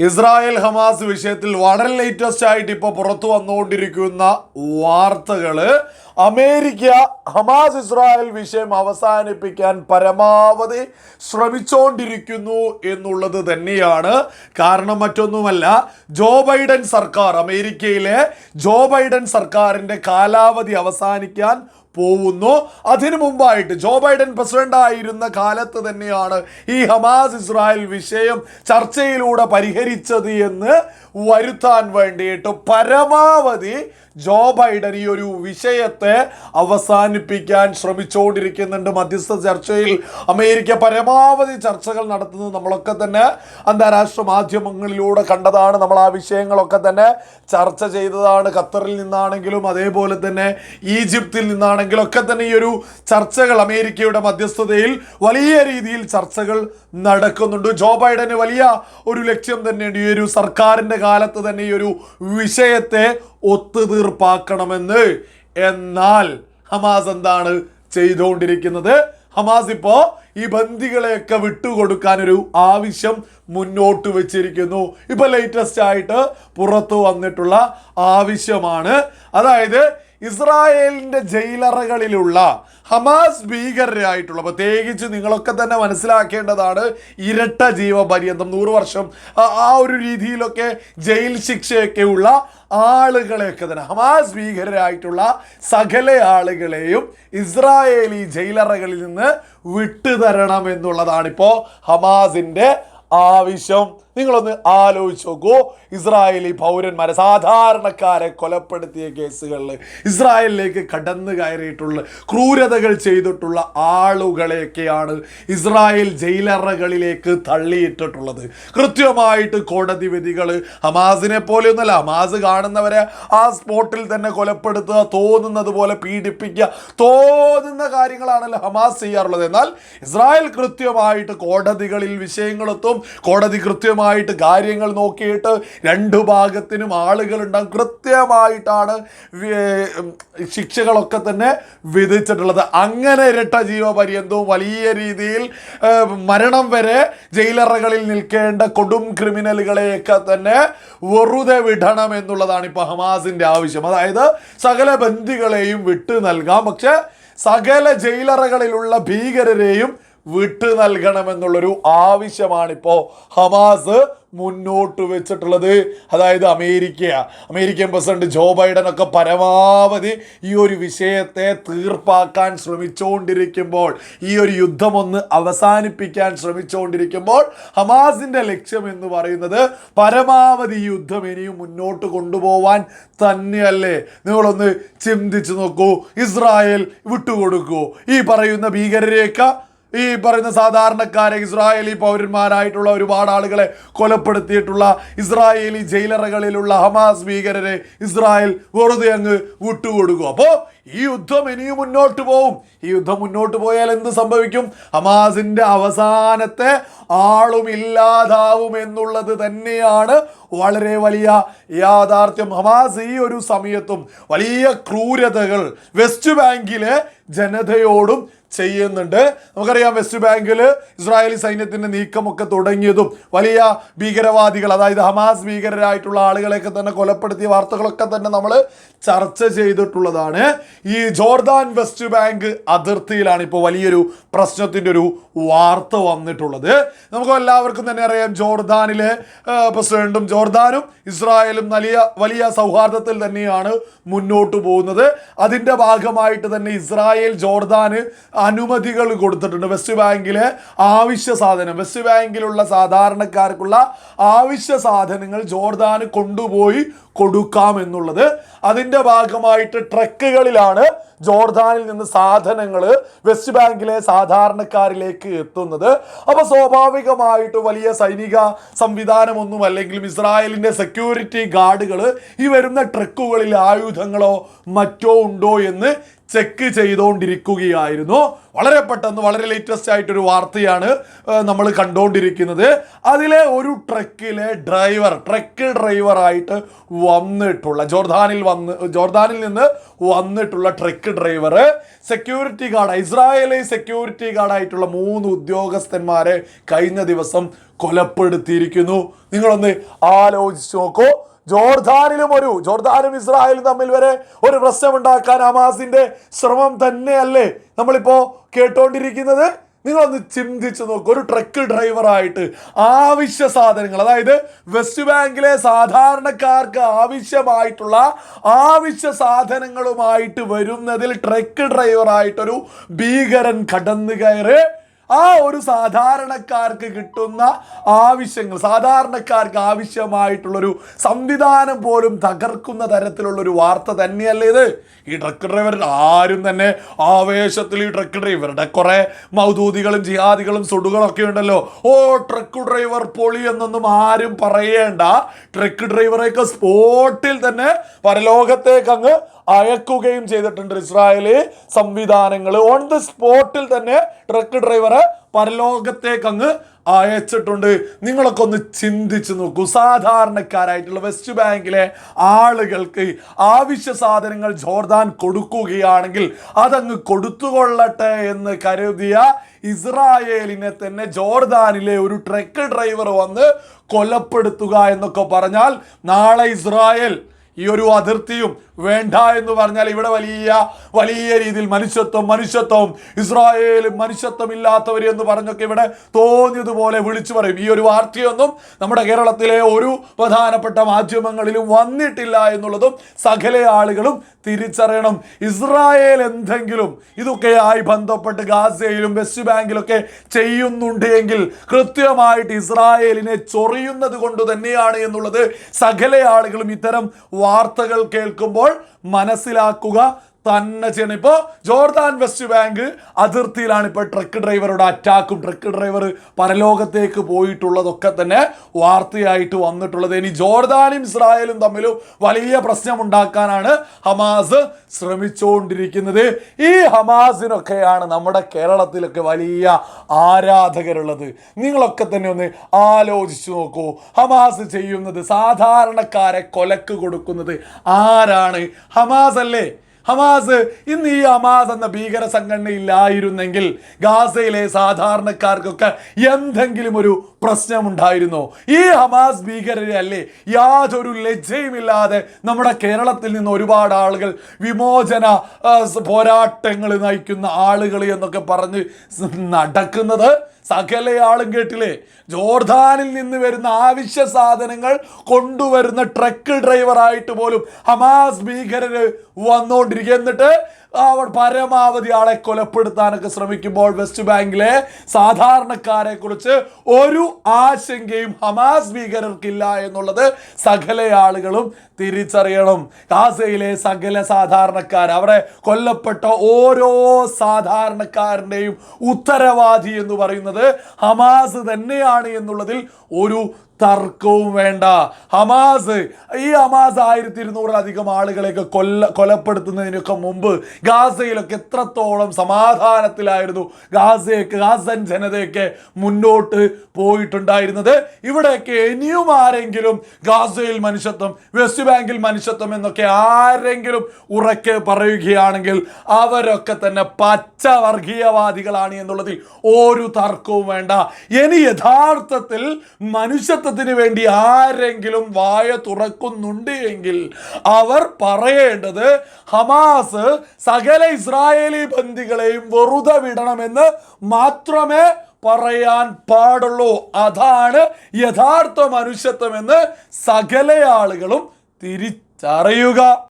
Israel Hamas വിഷയത്തിൽ വളരെ latest ആയിട്ട് ഇപ്പോൾ പുറത്തു വന്നുകൊണ്ടിരിക്കുന്ന വാർത്തകൾ അമേരിക്ക ഹമാസ് ഇസ്രായേൽ വിഷയം അവസാനിപ്പിക്കാൻ പരമാവധി ശ്രമിച്ചുകൊണ്ടിരിക്കുന്നു എന്നുള്ളത് തന്നെയാണ്. കാരണം മറ്റൊന്നുമല്ല ജോ ബൈഡൻ സർക്കാർ അമേരിക്കയിലെ ജോ ബൈഡൻ സർക്കാരിന്റെ കാലാവധി അവസാനിക്കാൻ പോകുന്നു. അതിനു മുമ്പായിട്ട് ജോ ബൈഡൻ പ്രസിഡന്റ് ആയിരുന്ന കാലത്ത് തന്നെയാണ് ഈ ഹമാസ് ഇസ്രായേൽ വിഷയം ചർച്ചയിലൂടെ പരിഹരിച്ചത് എന്ന് വരുത്താൻ വേണ്ടിയിട്ട് പരമാവധി ജോ ബൈഡൻ ഈ ഒരു വിഷയത്തെ അവസാനിപ്പിക്കാൻ ശ്രമിച്ചുകൊണ്ടിരിക്കുന്നുണ്ട്. മധ്യസ്ഥ ചർച്ചയിൽ അമേരിക്ക പരമാവധി ചർച്ചകൾ നടത്തുന്നത് നമ്മളൊക്കെ തന്നെ അന്താരാഷ്ട്ര മാധ്യമങ്ങളിലൂടെ കണ്ടതാണ്. നമ്മൾ ആ വിഷയങ്ങളൊക്കെ തന്നെ ചർച്ച ചെയ്തതാണ്. ഖത്തറിൽ നിന്നാണെങ്കിലും അതേപോലെ തന്നെ ഈജിപ്തിൽ നിന്നാണെങ്കിലും ഒക്കെ തന്നെ ഈ ഒരു ചർച്ചകൾ അമേരിക്കയുടെ മധ്യസ്ഥതയിൽ വലിയ രീതിയിൽ ചർച്ചകൾ നടക്കുന്നുണ്ട്. ജോ ബൈഡന് വലിയ ഒരു ലക്ഷ്യം തന്നെയുണ്ട്. ഈ ഒരു സർക്കാരിന്റെ കാലത്ത് തന്നെ ഈ ഒരു വിഷയത്തെ ഒത്തുതീർപ്പാക്കണമെന്ന്. എന്നാൽ ഹമാസ് എന്താണ് ചെയ്തുകൊണ്ടിരിക്കുന്നത്? ഹമാസ് ഇപ്പോൾ ഈ ബന്ദികളെയൊക്കെ വിട്ടുകൊടുക്കാൻ ഒരു ആവശ്യം മുന്നോട്ട് വെച്ചിരിക്കുന്നു. ഇപ്പൊ ലേറ്റസ്റ്റ് ആയിട്ട് പുറത്തു വന്നിട്ടുള്ള ആവശ്യമാണ്. അതായത് ഇസ്രായേലിന്റെ ജയിലറകളിലുള്ള ഹമാസ് ഭീകരരായിട്ടുള്ള പ്രത്യേകിച്ച് നിങ്ങളൊക്കെ തന്നെ മനസ്സിലാക്കേണ്ടതാണ് ഇരട്ട ജീവപര്യന്തം. നൂറ് വർഷം ആ- ഒരു രീതിയിലൊക്കെ ജയിൽ ശിക്ഷയൊക്കെ ഉള്ള ആളുകളെയൊക്കെ തന്നെ ഹമാസ് ഭീകരരായിട്ടുള്ള സകല ആളുകളെയും ഇസ്രായേലി ജയിലറകളിൽ നിന്ന് വിട്ടുതരണം എന്നുള്ളതാണിപ്പോൾ ഹമാസിന്റെ ആവശ്യം. നിങ്ങളൊന്ന് ആലോചിച്ച് നോക്കൂ. ഇസ്രായേലി പൗരന്മാരെ സാധാരണക്കാരെ കൊലപ്പെടുത്തിയ കേസുകളിൽ ഇസ്രായേലിലേക്ക് കടന്നു കയറിയിട്ടുള്ള ക്രൂരതകൾ ചെയ്തിട്ടുള്ള ആളുകളെയൊക്കെയാണ് ഇസ്രായേൽ ജയിലറകളിലേക്ക് തള്ളിയിട്ടിട്ടുള്ളത്. കൃത്യമായിട്ട് കോടതി വിധികൾ ഹമാസിനെ പോലെയൊന്നുമല്ല ഹമാസ് കാണുന്നവരെ ആ സ്പോട്ടിൽ തന്നെ കൊലപ്പെടുത്തുക തോന്നുന്നത് പോലെ പീഡിപ്പിക്കുക തോന്നുന്ന കാര്യങ്ങളാണല്ലോ ഹമാസ് ചെയ്യാറുള്ളത്. എന്നാൽ ഇസ്രായേൽ കൃത്യമായിട്ട് കോടതികളിൽ വിഷയങ്ങളെത്തും കോടതി കൃത്യമായിട്ട് കാര്യങ്ങൾ നോക്കിയിട്ട് രണ്ടു ഭാഗത്തിനും ആളുകളുണ്ടാകും. കൃത്യമായിട്ടാണ് ശിക്ഷകളൊക്കെ തന്നെ വിധിച്ചിട്ടുള്ളത്. അങ്ങനെ ഇരട്ട ജീവപര്യന്തവും വലിയ രീതിയിൽ മരണം വരെ ജയിലറകളിൽ നിൽക്കേണ്ട കൊടും ക്രിമിനലുകളെയൊക്കെ തന്നെ വെറുതെ വിടണം എന്നുള്ളതാണ് ഇപ്പോൾ ഹമാസിന്റെ ആവശ്യം. അതായത് സകല ബന്ധികളെയും വിട്ടു നൽകാം. പക്ഷേ സകല ജയിലറകളിലുള്ള ഭീകരരെയും വിട്ടു നൽകണമെന്നുള്ളൊരു ആവശ്യമാണിപ്പോൾ ഹമാസ് മുന്നോട്ട് വെച്ചിട്ടുള്ളത്. അതായത് America. American president Joe Biden ഒക്കെ പരമാവധി ഈ ഒരു വിഷയത്തെ തീർപ്പാക്കാൻ ശ്രമിച്ചുകൊണ്ടിരിക്കുമ്പോൾ ഈ ഒരു യുദ്ധം ഒന്ന് അവസാനിപ്പിക്കാൻ ശ്രമിച്ചുകൊണ്ടിരിക്കുമ്പോൾ ഹമാസിന്റെ ലക്ഷ്യം എന്ന് പറയുന്നത് പരമാവധി യുദ്ധം ഇനിയും മുന്നോട്ട് കൊണ്ടുപോവാൻ തന്നെയല്ലേ. നിങ്ങളൊന്ന് ചിന്തിച്ചു നോക്കൂ. ഇസ്രായേൽ വിട്ടുകൊടുക്കൂ. ഈ പറയുന്ന ഭീകരരേഖ ഈ പറയുന്ന സാധാരണക്കാരെ ഇസ്രായേലി പൗരന്മാരായിട്ടുള്ള ഒരുപാട് ആളുകളെ കൊലപ്പെടുത്തിയിട്ടുള്ള ഇസ്രായേലി ജയിലറകളിലുള്ള ഹമാസ് ഭീകരരെ ഇസ്രായേൽ വെറുതെ അങ്ങ് വിട്ടുകൊടുക്കും. അപ്പോൾ ഈ യുദ്ധം ഇനിയും മുന്നോട്ട് പോവും. ഈ യുദ്ധം മുന്നോട്ട് പോയാൽ എന്ത് സംഭവിക്കും? ഹമാസിന്റെ അവസാനത്തെ ആളും ഇല്ലാതാവും എന്നുള്ളത് തന്നെയാണ് വളരെ വലിയ യാഥാർത്ഥ്യം. ഹമാസ് ഈ ഒരു സമയത്തും വലിയ ക്രൂരതകൾ വെസ്റ്റ് ബാങ്കിലെ ജനതയോടും ചെയ്യുന്നുണ്ട്. നമുക്കറിയാം വെസ്റ്റ് ബാങ്കിൽ ഇസ്രായേലി സൈന്യത്തിന്റെ നീക്കമൊക്കെ തുടങ്ങിയതും വലിയ ഭീകരവാദികൾ അതായത് ഹമാസ് ഭീകരരായിട്ടുള്ള ആളുകളെയൊക്കെ തന്നെ കൊലപ്പെടുത്തിയ വാർത്തകളൊക്കെ തന്നെ നമ്മൾ ചർച്ച ചെയ്തിട്ടുള്ളതാണ്. ഈ ജോർദാൻ വെസ്റ്റ് ബാങ്ക് അതിർത്തിയിലാണ് ഇപ്പോൾ വലിയൊരു പ്രശ്നത്തിന്റെ ഒരു വാർത്ത വന്നിട്ടുള്ളത്. നമുക്ക് എല്ലാവർക്കും തന്നെ അറിയാം ജോർദാനിലെ പ്രസിഡന്റും ജോർദാനും ഇസ്രായേലും വലിയ വലിയ സൗഹാർദ്ദത്തിൽ തന്നെയാണ് മുന്നോട്ട് പോകുന്നത്. അതിന്റെ ഭാഗമായിട്ട് തന്നെ ഇസ്രായേൽ ജോർദാന് അനുമതികൾ കൊടുത്തിട്ടുണ്ട്. വെസ്റ്റ് ബാങ്കിലെ ആവശ്യ സാധനം വെസ്റ്റ് ബാങ്കിലുള്ള സാധാരണക്കാർക്കുള്ള ആവശ്യ സാധനങ്ങൾ ജോർദാന് കൊണ്ടുപോയി കൊടുക്കാം എന്നുള്ളത് അതിന്റെ ഭാഗമായിട്ട് ട്രക്കുകളിലാണ് ജോർദാനിൽ നിന്ന് സാധനങ്ങൾ വെസ്റ്റ് ബാങ്കിലെ സാധാരണക്കാരിലേക്ക് എത്തുന്നത്. അപ്പോൾ സ്വാഭാവികമായിട്ട് വലിയ സൈനിക സംവിധാനമൊന്നും അല്ലെങ്കിലും ഇസ്രായേലിന്റെ സെക്യൂരിറ്റി ഗാർഡുകൾ ഈ വരുന്ന ട്രക്കുകളിൽ ആയുധങ്ങളോ മറ്റോ ഉണ്ടോ എന്ന് ചെക്ക് ചെയ്തുകൊണ്ടിരിക്കുകയായിരുന്നു വളരെ പെട്ടെന്ന് വളരെ ലേറ്റസ്റ്റ് ആയിട്ടൊരു വാർത്തയാണ് നമ്മൾ കണ്ടുകൊണ്ടിരിക്കുന്നത് അതിലെ ഒരു ട്രക്കിലെ ഡ്രൈവർ ട്രക്ക് ഡ്രൈവറായിട്ട് വന്നിട്ടുള്ള ജോർദാനിൽ വന്ന് ജോർദാനിൽ നിന്ന് വന്നിട്ടുള്ള truck driver security guard Israeli security ഗാർഡായിട്ടുള്ള മൂന്ന് ഉദ്യോഗസ്ഥന്മാരെ കഴിഞ്ഞ ദിവസം കൊലപ്പെടുത്തിയിരിക്കുന്നു. നിങ്ങളൊന്ന് ആലോചിച്ച് നോക്കൂ. ജോർദാനിലും ഒരു ജോർദാനും ഇസ്രായേലും തമ്മിൽ വരെ ഒരു പ്രശ്നം ഉണ്ടാക്കാൻ ഹമാസിന്റെ ശ്രമം തന്നെയല്ലേ നമ്മളിപ്പോ കേട്ടോണ്ടിരിക്കുന്നത്? നിങ്ങളൊന്ന് ചിന്തിച്ചു നോക്കൂ. ഒരു ട്രക്ക് ഡ്രൈവറായിട്ട് ആവശ്യ സാധനങ്ങൾ അതായത് വെസ്റ്റ് ബാങ്കിലെ സാധാരണക്കാർക്ക് ആവശ്യമായിട്ടുള്ള ആവശ്യ സാധനങ്ങളുമായിട്ട് വരുന്നതിൽ ട്രക്ക് ഡ്രൈവറായിട്ടൊരു ഭീകരൻ കടന്നു കയറി ആ ഒരു സാധാരണക്കാർക്ക് കിട്ടുന്ന ആവശ്യങ്ങൾ സാധാരണക്കാർക്ക് ആവശ്യമായിട്ടുള്ളൊരു സംവിധാനം പോലും തകർക്കുന്ന തരത്തിലുള്ളൊരു വാർത്ത തന്നെയല്ലേ ഇത്. ഈ ട്രക്ക് ഡ്രൈവർ ആരും തന്നെ ആവേശത്തിൽ ഈ ട്രക്ക് ഡ്രൈവറുടെ കുറേ മൗദൂദികളും ജിഹാദികളും സുടുകളൊക്കെ ഉണ്ടല്ലോ. ഓ ട്രക്ക് ഡ്രൈവർ പൊളി എന്നൊന്നും ആരും പറയേണ്ട. ട്രക്ക് ഡ്രൈവറെയൊക്കെ സ്പോട്ടിൽ തന്നെ പരലോകത്തേക്ക് അങ്ങ് അയക്കുകയും ചെയ്തിട്ടുണ്ട് ഇസ്രായേലി സംവിധാനങ്ങൾ ഓൺ ദി സ്പോട്ടിൽ തന്നെ ട്രക്ക് ഡ്രൈവറെ പരലോകത്തേക്ക് അങ്ങ് അയച്ചിട്ടുണ്ട്. നിങ്ങളൊക്കെ ഒന്ന് ചിന്തിച്ചു നോക്കൂ. സാധാരണക്കാരായിട്ടുള്ള വെസ്റ്റ് ബാങ്കിലെ ആളുകൾക്ക് ആവശ്യ സാധനങ്ങൾ ജോർദാൻ കൊടുക്കുകയാണെങ്കിൽ അതങ്ങ് കൊടുത്തുകൊള്ളട്ടെ എന്ന് കരുതിയ ഇസ്രായേലിനെ തന്നെ ജോർദാനിലെ ഒരു ട്രക്ക് ഡ്രൈവർ വന്ന് കൊലപ്പെടുത്തുക എന്നൊക്കെ പറഞ്ഞാൽ നാളെ ഇസ്രായേൽ ഈ ഒരു അതിർത്തിയും വേണ്ട എന്ന് പറഞ്ഞാൽ ഇവിടെ വലിയ വലിയ രീതിയിൽ മനുഷ്യത്വം മനുഷ്യത്വം. ഇസ്രായേലും മനുഷ്യത്വം ഇല്ലാത്തവർ എന്ന് പറഞ്ഞൊക്കെ ഇവിടെ തോന്നിയതുപോലെ വിളിച്ചു പറയും. ഈ ഒരു വാർത്തയൊന്നും നമ്മുടെ കേരളത്തിലെ ഒരു പ്രധാനപ്പെട്ട മാധ്യമങ്ങളിലും വന്നിട്ടില്ല എന്നുള്ളതും സകല ആളുകളും തിരിച്ചറിയണം. ഇസ്രായേൽ എന്തെങ്കിലും ഇതൊക്കെയായി ബന്ധപ്പെട്ട് ഗാസയിലും വെസ്റ്റ് ബാങ്കിലൊക്കെ ചെയ്യുന്നുണ്ട് എങ്കിൽ കൃത്യമായിട്ട് ഇസ്രായേലിനെ ചൊറിയുന്നത് കൊണ്ട് തന്നെയാണ് എന്നുള്ളത് സകല ആളുകളും ഇത്തരം വാർത്തകൾ കേൾക്കുമ്പോൾ മനസ്സിലാക്കുക തന്നെ ചെയ്യണം. ഇപ്പോൾ ജോർദാൻ വെസ്റ്റ് ബാങ്ക് അതിർത്തിയിലാണ് ഇപ്പോൾ ട്രക്ക് ഡ്രൈവറുടെ അറ്റാക്കും ട്രക്ക് ഡ്രൈവർ പരലോകത്തേക്ക് പോയിട്ടുള്ളതൊക്കെ തന്നെ വാർത്തയായിട്ട് വന്നിട്ടുള്ളത്. ഇനി ജോർദാനും ഇസ്രായേലും തമ്മിലും വലിയ പ്രശ്നം ഉണ്ടാക്കാനാണ് ഹമാസ് ശ്രമിച്ചുകൊണ്ടിരിക്കുന്നത് ഈ ഹമാസിനൊക്കെയാണ് നമ്മുടെ കേരളത്തിലൊക്കെ വലിയ ആരാധകരുള്ളത്. നിങ്ങളൊക്കെ തന്നെ ഒന്ന് ആലോചിച്ചു നോക്കൂ. ഹമാസ് ചെയ്യുന്നത് സാധാരണക്കാരെ കൊലക്ക് കൊടുക്കുന്നത് ആരാണ്? ഹമാസ് അല്ലേ? ഹമാസ് ഇന്ന് ഈ ഹമാസ് എന്ന ഭീകര സംഘടന ഇല്ലായിരുന്നെങ്കിൽ ഗാസയിലെ സാധാരണക്കാർക്കൊക്കെ എന്തെങ്കിലും ഒരു പ്രശ്നമുണ്ടായിരുന്നോ? ഈ ഹമാസ് ഭീകരരെ അല്ലേ യാതൊരു ലജ്ജയുമില്ലാതെ നമ്മുടെ കേരളത്തിൽ നിന്ന് ഒരുപാട് ആളുകൾ വിമോചന പോരാട്ടങ്ങൾ നയിക്കുന്ന ആളുകൾ എന്നൊക്കെ പറഞ്ഞ് നടക്കുന്നത്? സകല ആളും കേട്ടില്ലേ? ജോർദാനിൽ നിന്ന് വരുന്ന ആവശ്യ സാധനങ്ങൾ കൊണ്ടുവരുന്ന ട്രക്ക് ഡ്രൈവറായിട്ട് പോലും ഹമാസ് ഭീകരര് വന്നുകൊണ്ടിരിക്കുക എന്നിട്ട് അവർ പരമാവധി ആളെ കൊലപ്പെടുത്താനൊക്കെ ശ്രമിക്കുമ്പോൾ വെസ്റ്റ് ബാങ്കിലെ സാധാരണക്കാരെ കുറിച്ച് ഒരു ആശങ്കയും ഹമാസ് ഭീകരർക്കില്ല എന്നുള്ളത് സകല ആളുകളും തിരിച്ചറിയണം. ഗാസയിലെ സകല സാധാരണക്കാർ അവരെ കൊല്ലപ്പെട്ട ഓരോ സാധാരണക്കാരന്റെയും ഉത്തരവാദി എന്ന് പറയുന്നത് ഹമാസ് തന്നെയാണ് എന്നുള്ളതിൽ ഒരു തർക്കവും വേണ്ട. ഹമാസ് ഈ ഹമാസ് ആയിരത്തി ഇരുന്നൂറിലധികം ആളുകളെയൊക്കെ കൊല്ല കൊലപ്പെടുത്തുന്നതിനൊക്കെ മുമ്പ് ഗാസയിലൊക്കെ എത്രത്തോളം സമാധാനത്തിലായിരുന്നു ഗാസയൊക്കെ ഗാസൻ ജനതയൊക്കെ മുന്നോട്ട് പോയിട്ടുണ്ടായിരുന്നത്. ഇവിടെയൊക്കെ ഇനിയും ആരെങ്കിലും ഗാസയിൽ മനുഷ്യത്വം വെസ്റ്റ് ബാങ്കിൽ മനുഷ്യത്വം എന്നൊക്കെ ആരെങ്കിലും ഉറക്കെ പറയുകയാണെങ്കിൽ അവരൊക്കെ തന്നെ പച്ച വർഗീയവാദികളാണ് എന്നുള്ളതിൽ ഒരു തർക്കവും വേണ്ട. ഇനി യഥാർത്ഥത്തിൽ മനുഷ്യത്വത്തിന് വേണ്ടി ആരെങ്കിലും വായ തുറക്കുന്നുണ്ട് എങ്കിൽ അവർ പറയേണ്ടത് ഹമാസ് സകല ഇസ്രായേലി ബന്ദികളെയും വെറുതെ വിടണമെന്ന് മാത്രമേ പറയാൻ പാടുള്ളൂ. അതാണ് യഥാർത്ഥ മനുഷ്യത്വമെന്ന് സകല ആളുകളും തിരിച്ചറിയുക.